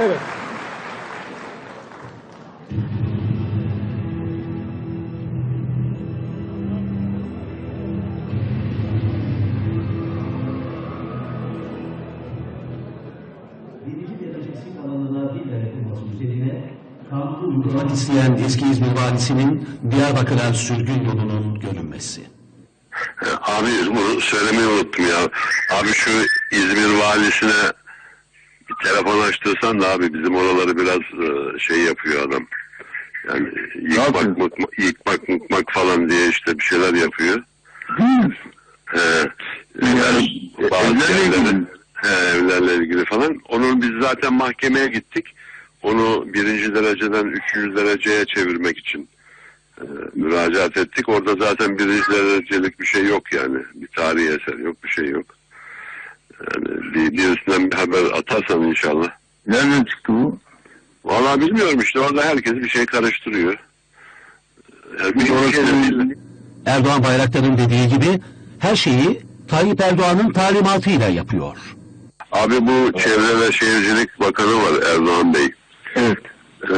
Evet. Uygulamak isteyen eski İzmir valisinin Diyarbakır'a sürgün yolunun görünmesi. Abi bunu söylemeyi unuttum ya. Abi şu İzmir valisine telefon açtırsan da abi bizim oraları biraz e, şey yapıyor adam. Yani yıkmak, mıkmak, yıkmak, mıkmak falan diye işte bir şeyler yapıyor. He, yani bazı yerlere-. He, evlerle ilgili falan. Onun biz zaten mahkemeye gittik. Onu birinci dereceden üçüncü dereceye çevirmek için e, müracaat ettik. Orada zaten birinci derecelik bir şey yok yani. Bir tarihi eser yok, bir şey yok. Yani bir, birisinden bir haber atarsan inşallah. Nereden çıktı bu? Vallahi bilmiyorum işte orada herkes bir şey karıştırıyor. Yani bir, bir şey de. Erdoğan Bayraktar'ın dediği gibi her şeyi Tayyip Erdoğan'ın talimatıyla yapıyor. Abi bu Çevre ve Şehircilik Bakanı var Erdoğan Bey. Evet. Ee,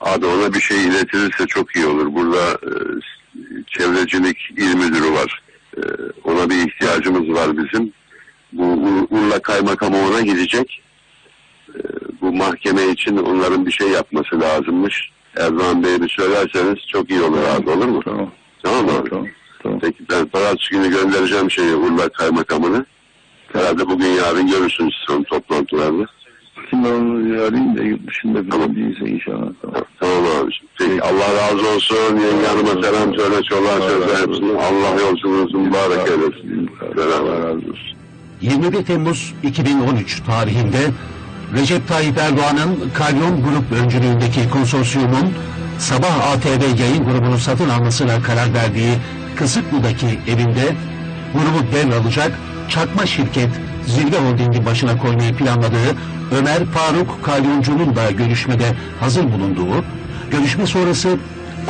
adı ona bir şey iletilirse çok iyi olur. Burada e, çevrecilik il müdürü var. Ee, ona bir ihtiyacımız var bizim. Bu Ur- Urla Kaymakamı ona gidecek. Ee, bu mahkeme için onların bir şey yapması lazımmış. Erdoğan Bey'e bir söylerseniz çok iyi olur abi olur mu? Tamam. Tamam mı abi? Tamam. Tamam. Peki ben pazartesi günü göndereceğim şeyi Urla Kaymakamını. Herhalde bugün yarın görürsünüz son toplantılarda. Şimdi onu arayayım da yurt dışında falan değilse inşallah. Tamam. Tamam abiciğim. Peki Allah razı olsun. Yenge hanıma selam söyle. Çoluğa hepsini. Allah yolculuğunuzu mübarek eylesin. Allah Beraber. razı olsun. 21 Temmuz 2013 tarihinde Recep Tayyip Erdoğan'ın Kalyon Grup öncülüğündeki konsorsiyumun Sabah ATV yayın grubunu satın almasına karar verdiği Kısıklı'daki evinde grubu devralacak çakma şirket Zirve Holding'i başına koymayı planladığı Ömer Faruk Kalyoncu'nun da görüşmede hazır bulunduğu, görüşme sonrası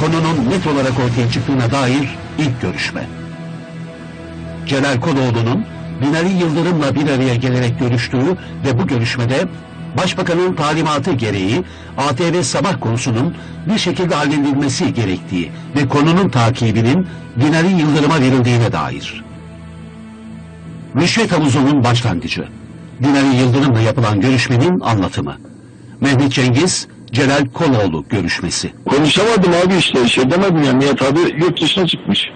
konunun net olarak ortaya çıktığına dair ilk görüşme. Celal Koloğlu'nun Binali Yıldırım'la bir araya gelerek görüştüğü ve bu görüşmede Başbakanın talimatı gereği ATV sabah konusunun bir şekilde halledilmesi gerektiği ve konunun takibinin Binali Yıldırım'a verildiğine dair. Rüşvet havuzunun başlangıcı. Binali Yıldırım'la yapılan görüşmenin anlatımı. Mehmet Cengiz, Celal Koloğlu görüşmesi. Konuşamadım abi işte. Şey demedim ya. Nihat abi yurt dışına çıkmış.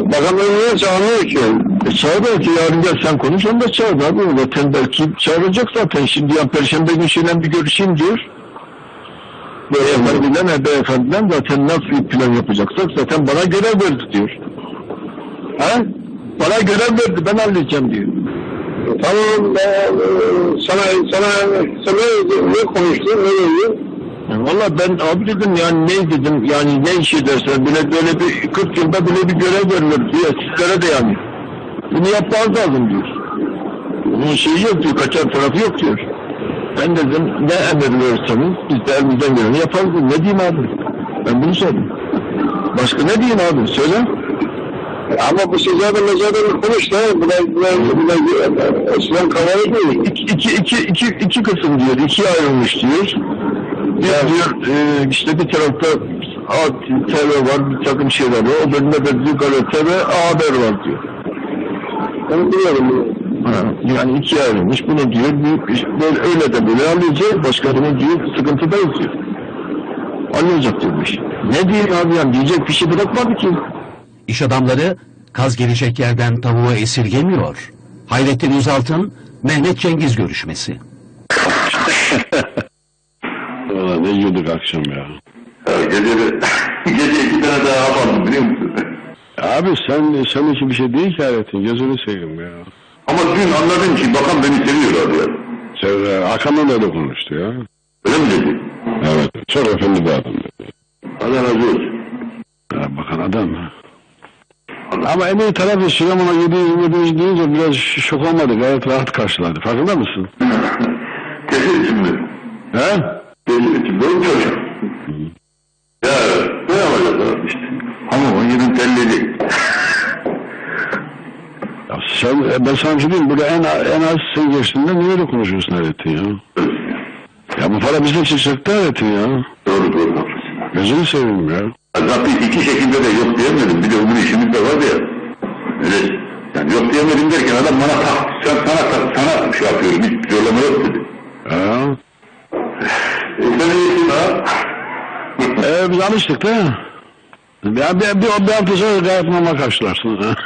Bakanlar niye çağırmıyor ki? E çağır ki yarın gel sen konuş onu da çağır abi. Zaten belki çağıracak zaten. Şimdi ya perşembe günü şeyle bir görüşeyim diyor. Beyefendiyle beyefendiyle zaten nasıl bir plan yapacaksak zaten bana görev verdi diyor. Ha? Bana görev verdi ben halledeceğim diyor. Tamam ben, e, sana sana sana ne konuştun ne dedi? Valla ben abi dedim yani ne dedim yani ne iş edersen böyle böyle bir 40 yılda böyle bir görev verilir diye sizlere de yani. Bunu yapmanız lazım diyor. Bunun şeyi yok diyor kaçar tarafı yok diyor. Ben dedim ne emir verirseniz biz de elimizden geleni yaparız. Ne diyeyim abi? Ben bunu söyledim. Başka ne diyeyim abi söyle. Ama bu sözlerden mezardan konuş da bu da bu da da eskiden kafalı değil. İki, iki, iki, iki, iki kısım diyor. ikiye ayrılmış diyor. Bir diyor e, işte bir tarafta ATV var, bir takım şeyler var. O bölümde de galete ve A Haber var diyor. Ben biliyorum. Ha, yani ikiye ayrılmış. Bunu diyor büyük böyle öyle de böyle anlayacak. Başka bunu diyor sıkıntıdayız diyor. Anlayacak diyormuş. Ne diyeyim abi yani diyecek bir şey bırakmadı ki. İş adamları kaz gelecek yerden tavuğu esirgemiyor. Hayrettin Uzalt'ın Mehmet Cengiz görüşmesi. Valla ne yiyorduk akşam ya. Gece, gece iki tane daha yapalım biliyor musun? Abi sen sen için bir şey değil ki hayatın. Gözünü seveyim ya. Ama dün anladım ki bakan beni seviyor abi ya. Sen Hakan'la da öyle konuştu ya. Öyle mi dedi? Evet. Çok efendi bir adam dedi. Allah razı olsun. Ya bakan adam ha. Ama en iyi tarafı Süleyman'a 7 7 deyince biraz şok olmadı. Gayet rahat karşıladı. Farkında mısın? İçin mi? He? İçin. Doğru diyor. Ya ne yapacağız abi işte. Ama o yerin telli değil. Ya Sen, e, ben sana bir şey diyeyim, burada en, en az sen geçtiğinde niye öyle konuşuyorsun Hayrettin ya? Ya bu para bize çıkacaktı Hayrettin ya. Doğru doğru. Gözünü seveyim ya. Zaten iki şekilde de yok diyemedim. Bir de öbür işimiz de vardı ya. Öyle yani yok diyemedim derken adam bana tak, sen sana tak, sana şey yapıyorum. Hiç zorlama yok dedi. Ha? E sen iyisin ha? Ee, biz alıştık da. Ya bir, bir, bir hafta sonra gayet normal karşılarsın.